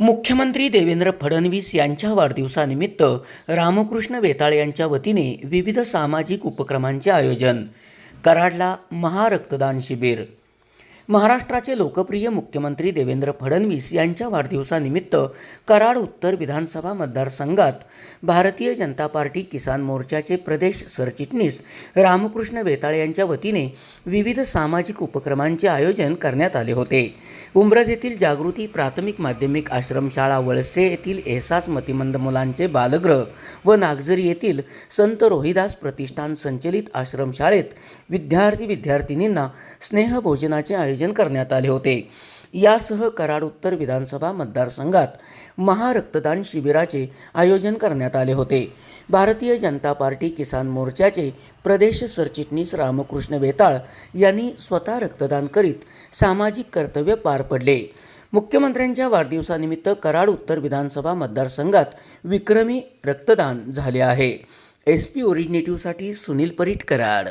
मुख्यमंत्री देवेंद्र फडणवीस यांच्या वाढदिवसानिमित्त रामकृष्ण वेताळ यांच्या वतीने विविध सामाजिक उपक्रमांचे आयोजन. कराडला महारक्तदान शिबिर. महाराष्ट्राचे लोकप्रिय मुख्यमंत्री देवेंद्र फडणवीस यांच्या वाढदिवसानिमित्त कराड उत्तर विधानसभा मतदारसंघात भारतीय जनता पार्टी किसान मोर्चाचे प्रदेश सरचिटणीस रामकृष्ण बेताळे यांच्या वतीने विविध सामाजिक उपक्रमांचे आयोजन करण्यात आले होते. उमरद येथील जागृती प्राथमिक माध्यमिक आश्रमशाळा वळसे येथील एहसास मतिमंद मुलांचे बालगृह व नागझरी येथील संत रोहिदास प्रतिष्ठान संचलित आश्रमशाळेत विद्यार्थी विद्यार्थिनींना स्नेहभोजनाचे आयोजन आयोजन करण्यात आले होते. यासह कराड उत्तर विधानसभा मतदारसंघात महारक्तदान शिबिराचे आयोजन करण्यात आले होते. भारतीय जनता पार्टी किसान मोर्चाचे प्रदेश सरचिटणीस रामकृष्ण वेताळ यांनी स्वतः रक्तदान करीत सामाजिक कर्तव्य पार पडले. मुख्यमंत्र्यांच्या वाढदिवसानिमित्त कराड उत्तर विधानसभा मतदारसंघात विक्रमी रक्तदान झाले आहे. एस पी ओरिजिनेटिव्हसाठी सुनील परीट कराड.